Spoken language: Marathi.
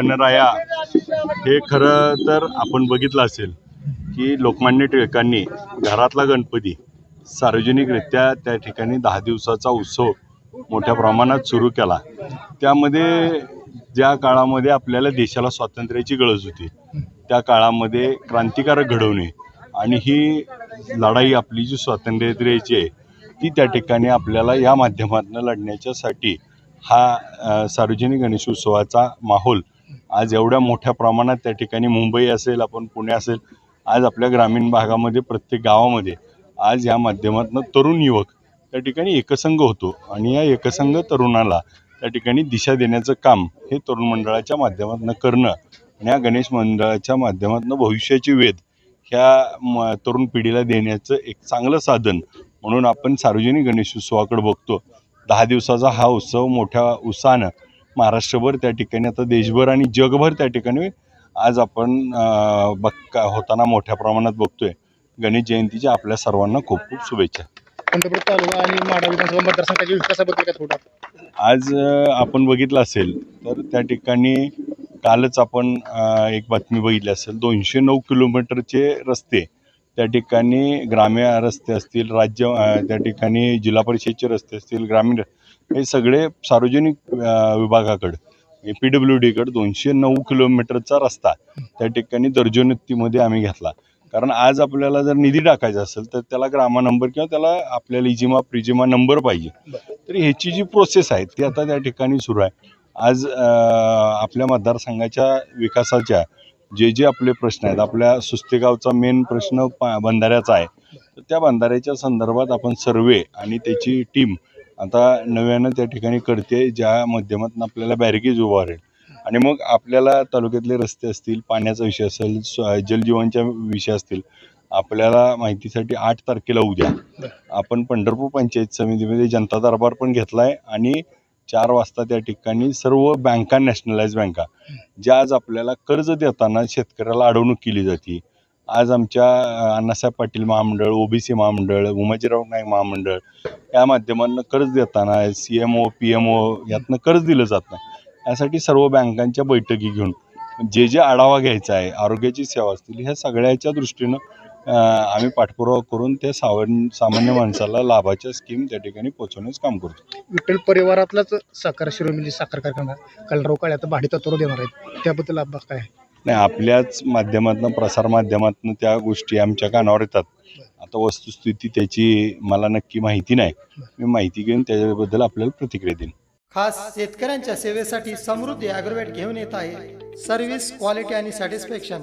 गणराया हे खरं तर आपण बघितलं असेल की लोकमान्य टिळकांनी घरातला गणपती सार्वजनिकरित्या त्या ठिकाणी दहा दिवसाचा उत्सव मोठ्या प्रमाणात सुरू केला. त्यामध्ये ज्या काळामध्ये आपल्याला देशाला स्वातंत्र्याची गरज होती त्या काळामध्ये क्रांतिकारक घडवणे आणि ही लढाई आपली जी स्वातंत्र्याची आहे ती त्या ठिकाणी आपल्याला या माध्यमातून लढण्याच्यासाठी हा सार्वजनिक गणेशोत्सवाचा माहोल आज एवढ्या मोठ्या प्रमाणात त्या ठिकाणी मुंबई असेल आपण पुणे असेल आज आपल्या ग्रामीण भागामध्ये प्रत्येक गावामध्ये आज या माध्यमातून तरुण युवक त्या ठिकाणी एकसंघ होतो आणि या एकसंघ तरुणाला त्या ठिकाणी दिशा देण्याचं काम हे तरुण मंडळाच्या माध्यमातून करणं आणि या गणेश मंडळाच्या माध्यमातून भविष्याची वेध ह्या म तरुण पिढीला देण्याचं एक चांगलं साधन म्हणून आपण सार्वजनिक गणेश उत्सवाकडे बघतो. दहा दिवसाचा हा उत्सव मोठ्या उत्साहानं महाराष्ट्रभर त्या ठिकाणी आता देशभर आणि जगभर त्या ठिकाणी आज आपण बघ होताना मोठ्या प्रमाणात बघतोय. गणेश जयंतीच्या आपल्या सर्वांना खूप खूप शुभेच्छा. पंढरपूर तालुका आणि माडा विधानसभा मतदारसंघाच्या विकासाबद्दल काय थोडं? आज आपण बघितलं असेल तर त्या ठिकाणी कालच आपण एक बातमी बघितली असेल दोनशे नऊ किलोमीटरचे रस्ते त्या ठिकाणी ग्रामीण रस्ते असतील राज्य त्या ठिकाणी जिल्हा परिषदचे रस्ते असतील ग्रामीण र- हे सगळे सार्वजनिक विभागाकडं पी डब्ल्यू डीकडं दोनशे नऊ किलोमीटरचा रस्ता त्या ठिकाणी दर्जोन्नतीमध्ये आम्ही घेतला. कारण आज आपल्याला जर निधी टाकायचा असेल तर त्याला ग्रामा नंबर किंवा त्याला आपल्याला इजिमा प्रिजिमा नंबर पाहिजे. तर ह्याची जी प्रोसेस आहे ती आता त्या ठिकाणी सुरू आहे. आज आपल्या मतदारसंघाच्या विकासाच्या जे जे आपले प्रश्न आहेत आपल्या सुस्तेगावचा मेन प्रश्न पा बंधाऱ्याचा आहे. तर त्या बंधाऱ्याच्या संदर्भात आपण सर्वे आणि त्याची टीम आता नव्यानं त्या ठिकाणी करते ज्या माध्यमातून आपल्याला बॅरिकेज उभारेल आणि मग आपल्याला तालुक्यातले रस्ते असतील पाण्याचा विषय असेल जलजीवनच्या विषय असतील आपल्याला माहितीसाठी आठ तारखेला उद्या. आपण पंढरपूर पंचायत समितीमध्ये जनता दरबार पण घेतला आहे आणि चार वाजता त्या ठिकाणी सर्व बँका नॅशनलाइज बँका ज्या आज आपल्याला कर्ज देताना शेतकऱ्याला अडवणूक केली जाते. आज आमच्या अण्णासाहेब पाटील महामंडळ ओबीसी महामंडळ उमाजीराव नाईक महामंडळ या माध्यमांना कर्ज देताना C M O P M O यातनं कर्ज दिलं जात नाही. यासाठी सर्व बँकांच्या बैठकी घेऊन जे जे आढावा घ्यायचा आहे आरोग्याची सेवा असतील ह्या सगळ्याच्या दृष्टीनं आम्ही पाठपुरावा करून त्या सावर्ण सामान्य माणसाला लाभाच्या स्कीम त्या ठिकाणी पोहोचवण्याचं काम करतो. विठ्ठल परिवारातलाच साकार शिरोमिली साखर कारखाना कलराव काळे आता भाडी तत्वर देणार आहेत. त्याबद्दल अभ्यास काय? आहे? नाही आपल्याच माध्यमातून प्रसार माध्यमातून त्या गोष्टी आमच्या कानावर येतात. आता वस्तुस्थिती त्याची मला नक्की माहिती नाही. मी माहिती घेऊन त्याच्याबद्दल आपल्याला प्रतिक्रिया देईन. खास शेतकऱ्यांच्या सेवेसाठी समृद्धी ॲग्रोवेट घेऊन येत आहे. सर्व्हिस क्वालिटी आणि सॅटिस्फॅक्शन